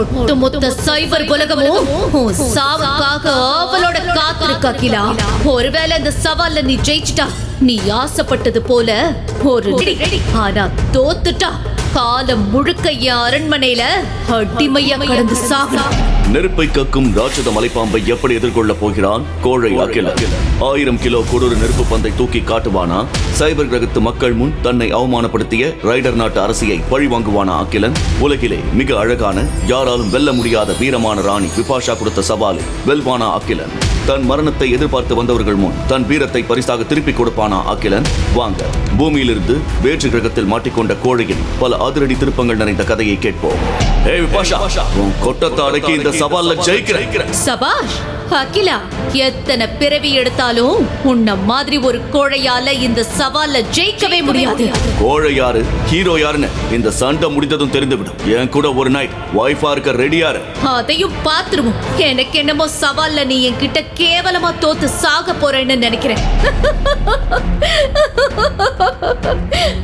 ஒட்டுமொத்த சைபர் உலகமும் சாவுக்காக ஆவலோட காத்திருக்க அகிலா ஒருவேளை இந்த சவால்ல நீ ஜெயிச்சிட்டா நீ ஆசைப்பட்டது போல ஒரு ஆனா தோத்துட்டா காலம் முழுக்க என் அரண்மனையில அடிமையா கடந்து சாகலாம் நெருப்பை கக்கும் ராட்சத மலைப்பாம்பை எப்படி எதிர்கொள்ளப் போகிறான்? கோழை அகில ஆயிரம் கிலோ கொடூர நெருப்பு பந்தை தூக்கி காட்டுவானா? சைபர் கிரகத்து மக்கள் முன் தன்னை அவமானப்படுத்திய ரைடர் நாட்டு அரசியை பழி வாங்குவானா அகிலன்? உலகிலே மிக அழகான யாராலும் வெல்ல முடியாத வீரமான ராணி விபாஷா கொடுத்த சவாலை வெல்வானா அகிலன்? தன் மரணத்தை எதிர்பார்த்து வந்தவர்கள் முன் தன் வீரத்தை பரிசாக திருப்பிக் கொடுப்பானா அகிலன்? வாங்க பூமியிலிருந்து வேற்று கிரகத்தில் மாட்டிக்கொண்ட கோழையின் பல அதிரடி திருப்பங்கள் நிறைந்த கதையை கேட்போம். ஏய் விபாஷா உன் கொட்டத்தை அடக்கி இந்த சவால்ல ஜெயிக்கிற சபாஷ் அகிலா எத்தனை பிறவி எடுத்தாலும் உன்ன மாதிரி ஒரு கோழையால இந்த சவால்ல ஜெயிக்கவே முடியாது. கோழை யாரு ஹீரோ யாருன்னு இந்த சண்டை முடிந்ததும் தெரிந்துவிடும். என் கூட ஒரு நைட் வைஃபா இருக்க ரெடியாரு அதையும் பார்த்துருவோம். எனக்கு என்னமோ சவால்ல நீ என்கிட்ட கேவலமா தோத்து சாக போறேன்னு நினைக்கிறேன்.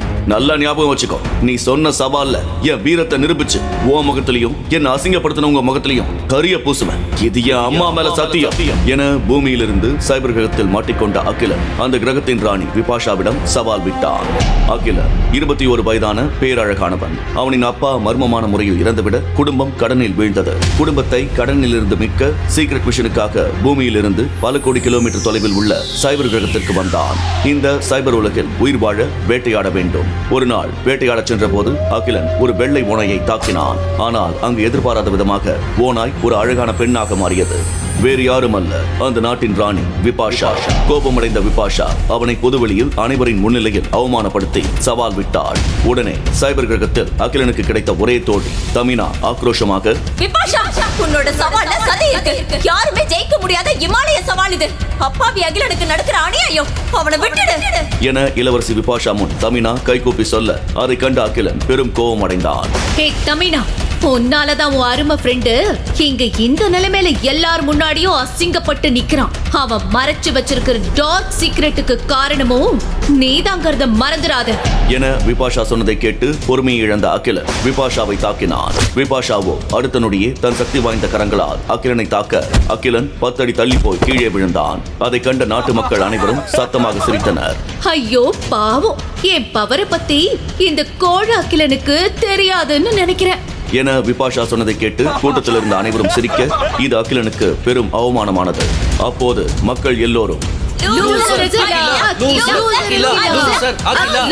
நல்லா ஞாபகம் வச்சுக்கோ. நீ சொன்ன சவால்ல என் வீரத்தை நிரூபிச்சு உன் முகத்திலையும் என்ன அசிங்கப்படுத்தின உங்க முகத்திலையும் கரிய பூசுவேன். இது என் அம்மா மேல சத்தியம். என பூமியிலிருந்து சைபர் கிரகத்தில் மாட்டிக்கொண்ட அகிலன் அந்த கிரகத்தின் ராணி விபாஷாவிடம் சவால் விட்டார் அகிலன் இருபத்தி ஒரு வயதான பேரழகானவன். அவனின் அப்பா மர்மமான முறையில் இறந்துவிட குடும்பம் கடனில் வீழ்ந்தது. குடும்பத்தை கடனில் இருந்து மீட்க சீக்ரெட் மிஷனுக்காக பூமியிலிருந்து பல கோடி கிலோமீட்டர் தொலைவில் உள்ள சைபர் கிரகத்திற்கு வந்தான். இந்த சைபர் உலகில் உயிர் வாழ வேட்டையாட வேண்டும். ஒரு நாள் வேட்டையாடச் சென்ற போது அகிலன் ஒரு வெள்ளை ஓனையை தாக்கினான். ஆனால் அங்கு எதிர்பாராத விதமாக ஓனாய் ஒரு அழகான பெண்ணாக மாறியது. வேறு யாரும் அல்ல. அந்த நாட்டின் ராணி விபாஷா. கோபமடைந்த விபாஷா அவனை பொதுவெளியில் அனைவரின் முன்னிலையில் அவமானப்படுத்தி சவால் விட்டாள். உடனே சைபர் கிரகத்தில் அகிலனுக்கு கிடைத்த ஒரே தோழி தமினா ஆக்ரோஷமாக விபாஷா உன்னோட சவால்ல சதி இருக்கு. யாருமே ஜெயிக்க முடியாத இமாலய சவால் இது. அப்பாவி அகிலனுக்கு நடக்கிற அநியாயம். அவனை விட்டுடு. என இளவரசி விபாஷா முன் தமினா கைகூப்பி சொல்ல அதை கண்ட அகிலன் பெரும் கோபம் அடைந்தான் ஹே தமினா உன்னாலதான் உன் அருமை ஃப்ரெண்டு இங்க இந்த நிலைமையில எல்லார் முன்னாடியும் அசிங்கப்பட்டு நிக்கிறான். அவன் மறைச்சு வச்சிருக்கிற டார்க் சீக்ரெட்டுக்கு காரணமும் நீதாங்கிறத மறந்துடாத. என விபாஷா சொன்னதை கேட்டு பொறுமையை இழந்த அகிலன் விபாஷாவை தாக்கினான். விபாஷாவோ அடுத்த நொடியே தன் சக்தி வாய்ந்த கரங்களால் அகிலனை தாக்க அகிலன் பத்தடி தள்ளி போய் கீழே விழுந்தான். அதை கண்ட நாட்டு மக்கள் அனைவரும் சத்தமாக சிரித்தனர். ஐயோ பாவம். என் பவரை பத்தி இந்த கோழ அகிலனுக்கு தெரியாதுன்னு நினைக்கிறேன். என விபாஷா சொன்னதை கேட்டு கூட்டத்தில் இருந்த அனைவரும் சிரிக்க இது அகிலனுக்கு பெரும் அவமானமானது. அப்போது மக்கள் எல்லோரும் அகிலா, அகிலா, அகிலா, அகிலா.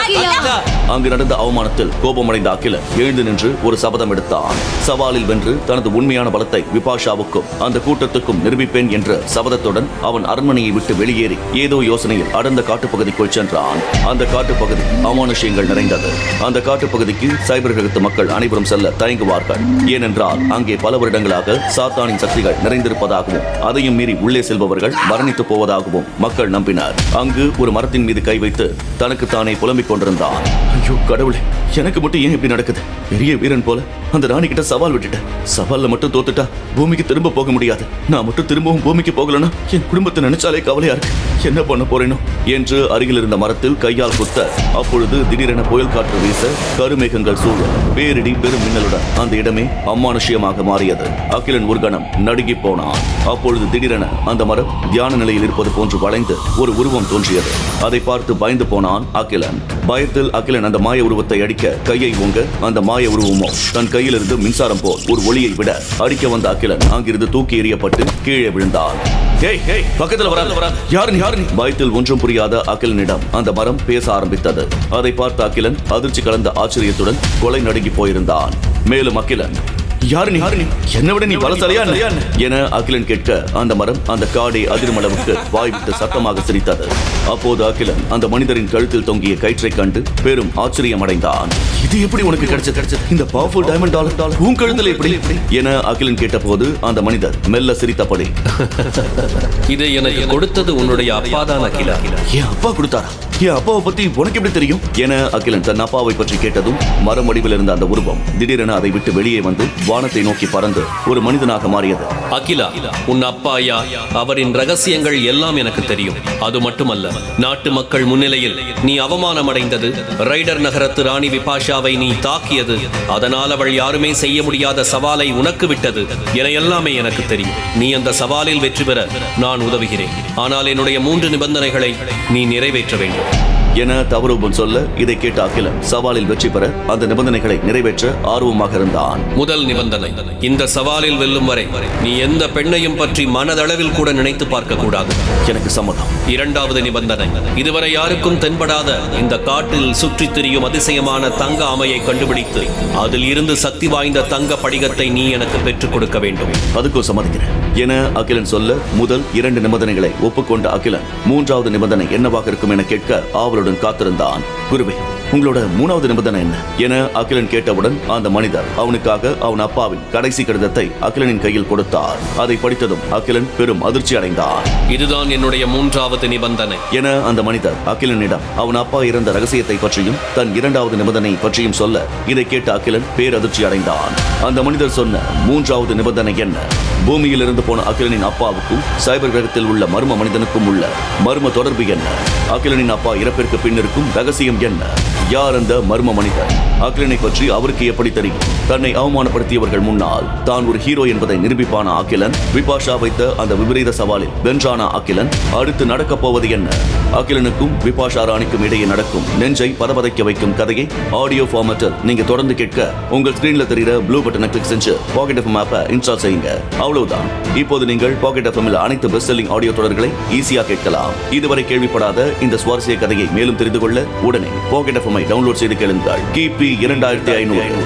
அகிலா. அங்கு நடந்த அவமானத்தில் கோபமடைந்த அகிலன் எழுந்து நின்று ஒரு சபதம் எடுத்தான். சவாலில் வென்று தனது உண்மையான பலத்தை விபாஷாவுக்கும் அந்த கூட்டத்துக்கும் நிரூபிப்பேன் என்ற சபதத்துடன் அவன் அரண்மனையை விட்டு வெளியேறி ஏதோ யோசனையில் அடர்ந்த காட்டுப்பகுதிக்குள் சென்றான். அந்த காட்டுப்பகுதி அமானுஷ்யங்கள் நிறைந்தது. அந்த காட்டுப்பகுதிக்கு சைபர் கிரகத்து மக்கள் அனைவரும் செல்ல தயங்குவார்கள். ஏனென்றால் அங்கே பல வருடங்களாக சாத்தானின் சக்திகள் நிறைந்திருப்பதாகவும் அதையும் மீறி உள்ளே செல்பவர்கள் மரணித்து போவதாகவும் மக்கள் நம்பினர். அங்கு ஒரு மரத்தின் மீது கை வைத்து தனக்கு தானே புலம்பிக் கொண்டிருந்தான். ஐயோ கடவுளே எனக்கு மட்டும் ஏன் இப்படி நடக்குது? பெரிய வீரன் போல அந்த ராணி கிட்ட சவால் விட்டுட்டேன். சவால்ல மட்டும் தோத்துட்டா பூமிக்கு திரும்ப போக முடியாது. நான் மட்டும் திரும்பவும் பூமிக்கு போகலன்னா என் குடும்பத்தை நினைச்சாலே கவலையா இருக்கு. என்ன பண்ண போறேனோ என்று அருகில் இருந்த மரத்தில் கையால் குத்த அப்பொழுது திடீரென புயல் காற்று வீச கருமேகங்கள் சூழ பேரிடி பெரும் மின்னலுடன் அந்த இடமே அம்மானுஷ்யமாக மாறியது. அகிலன் ஒரு கணம் நடுங்கி போனான். அப்பொழுது திடீரென அந்த மரம் தியான நிலையில் இருப்பது போன்று வளைந்து ஒரு உருவம் தோன்றியது. அதை பார்த்து பயந்து போனான் அகிலன். பயத்தில் அகிலன் அந்த மாய உருவத்தை அடிக்க கையை ஓங்க அந்த மாய உருவமோ தன் கையிலிருந்து மின்சாரம் போல் ஒரு ஒளியை விட அடிக்க வந்த அகிலன் அங்கிருந்து தூக்கி எறியப்பட்டு கீழே விழுந்தான். ஏய் ஏய் பக்கத்துல வராத வராத. யாரு நீ யாரு நீ பயத்தில் ஒன்றும் புரியாத அகிலனிடம் அந்த மரம் பேச ஆரம்பித்தது. அதை பார்த்த அகிலன் அதிர்ச்சி கலந்த ஆச்சரியத்துடன் கொலை நடுங்கி போயிருந்தான். மேலும் அகிலன் யாரு நீ யாரு நீ என்னை விட நீ பலசாலியா? என அகிலன் கேட்க அந்த மரம் அந்த காடை அதிரும் அளவுக்கு வாய் விட்டு சத்தமாக சிரித்தது. அப்போது அகிலன் அந்த மனிதரின் கழுத்தில் தொங்கிய கயிற்றை கண்டு பெரும் ஆச்சரியம் அடைந்தான் இது எப்படி உனக்கு கிடைச்சது? கிடைச்சது. இந்த பவர்ஃபுல் டைமண்ட் டாலர் டாலர் உன் கழுத்துல எப்படி? எப்படி? என அகிலன் கேட்டபோது அந்த மனிதர் மெல்ல சிரித்தபடி. இதை எனக்கு கொடுத்தது உன்னுடைய அப்பாதான் அகிலா. என் அப்பா கொடுத்தாரா? என் அப்பாவை பத்தி உனக்கு எப்படி தெரியும்? என அகிலன் தன் அப்பாவை பற்றி கேட்டதும் மரமடிவில் இருந்த அந்த உருவம் திடீரென அதை விட்டு வெளியே வந்து வானத்தை நோக்கி பறந்து ஒரு மனிதனாக மாறியது. அகிலா உன் அப்பா அவரின் ரகசியங்கள் எல்லாம் எனக்கு தெரியும். அது மட்டுமல்ல நாட்டு மக்கள் முன்னிலையில் நீ அவமானம் அடைந்தது ரைடர் நகரத்து ராணி விபாஷாவை நீ தாக்கியது அதனால் அவள் யாருமே செய்ய முடியாத சவாலை உனக்கு விட்டது என எல்லாமே எனக்கு தெரியும். நீ அந்த சவாலில் வெற்றி பெற நான் உதவுகிறேன். ஆனால் என்னுடைய மூன்று நிபந்தனைகளை நீ நிறைவேற்ற வேண்டும். என தவறுபன் சொல்ல இதை கேட்ட அகிலன் சவாலில் வெற்றி பெற அந்த நிபந்தனைகளை நிறைவேற்ற ஆர்வமாக இருந்தான். முதல் நிபந்தனை இந்த சவாலில் வெல்லும் வரை நீ எந்த பெண்ணையும் பற்றி மனதளவில் கூட நினைத்து பார்க்க கூடாது. எனக்கு சம்மதம். இரண்டாவது நிபந்தனை இதுவரை யாருக்கும் தென்படாத இந்த காட்டில் சுற்றித் திரியும் அதிசயமான தங்க ஆமையை கண்டுபிடித்து அதில் இருந்து சக்தி வாய்ந்த தங்க படிகத்தை நீ எனக்கு பெற்றுக் கொடுக்க வேண்டும். அதுக்கும் சம்மதிக்கிறேன். என அகிலன் சொல்ல முதல் இரண்டு நிபந்தனைகளை ஒப்புக்கொண்ட அகிலன் மூன்றாவது நிபந்தனை என்னவாக இருக்கும் என கேட்க ஆவலுடன் காத்திருந்தான். குருவே உங்களோட மூணாவது நிபந்தனை என்ன? என அகிலன் கேட்டவுடன் அந்த மனிதர் அவனுக்காக அவன் அப்பாவின் கடைசி கடிதத்தை அகிலனின் கையில் கொடுத்தார். அதை படித்ததும் அகிலன் பெரும் அதிர்ச்சி அடைந்தான் இதுதான் என்னுடைய மூன்றாவது நிபந்தனை. என அந்த மனிதர் அகிலனிடம் அவன் அப்பா இறந்த ரகசியத்தை பற்றியும் தன் இரண்டாவது நிபந்தனை பற்றியும் சொல்ல இதை கேட்ட அகிலன் பேரதிர்ச்சி அடைந்தான். அந்த மனிதர் சொன்ன மூன்றாவது நிபந்தனை என்ன? பூமியில் இருந்து போன அகிலனின் அப்பாவுக்கும் சைபர் கிரகத்தில் உள்ள மர்ம மனிதனுக்கும் உள்ள மர்ம தொடர்பு என்ன? அகிலனின் அப்பா இறப்பிற்கு பின் இருக்கும் ரகசியம் என்ன? யார் அந்த மர்ம மனிதர்? அகிலனை பற்றி அவருக்கு எப்படி தெரியும்? தன்னை அவமானப்படுத்தியவர்கள் முன்னால் தான் ஒரு ஹீரோ என்பதை நிரூபிப்பான அகிலன்? விபாஷா வைத்த அந்த விபரீத சவாலில் வென்றான அகிலன்? அடுத்து நடக்கப் போவது என்ன? அகிலனுக்கும் விபாஷா ராணிக்கும் இடையே நடக்கும் நெஞ்சை பதபதைக்க வைக்கும் கதையை ஆடியோ ஃபார்மேட்டில் நீங்க தொடர்ந்து கேட்க உங்கள் ஸ்கிரீன்ல தெரிகிற ப்ளூ பட்டனை கிளிக் செஞ்சு பாக்கெட் எஃப்எம் ஆப்பை இன்ஸ்டால் செய்யுங்க. அவ்வளவுதான் இப்போது நீங்கள் பாக்கெட் எஃப்எம்ல அனைத்து பெஸ்ட் செல்லிங் ஆடியோ தொடர்களை ஈஸியா கேட்கலாம். இதுவரை கேள்விப்படாத இந்த சுவாரஸ்ய கதையை மேலும் தெரிந்து கொள்ள உடனே பாக்கெட் எஃப்எம்ஐ டவுன்லோட் செய்து கேளுங்கள். கிபி இரண்டாயிரத்தி ஐநூறு.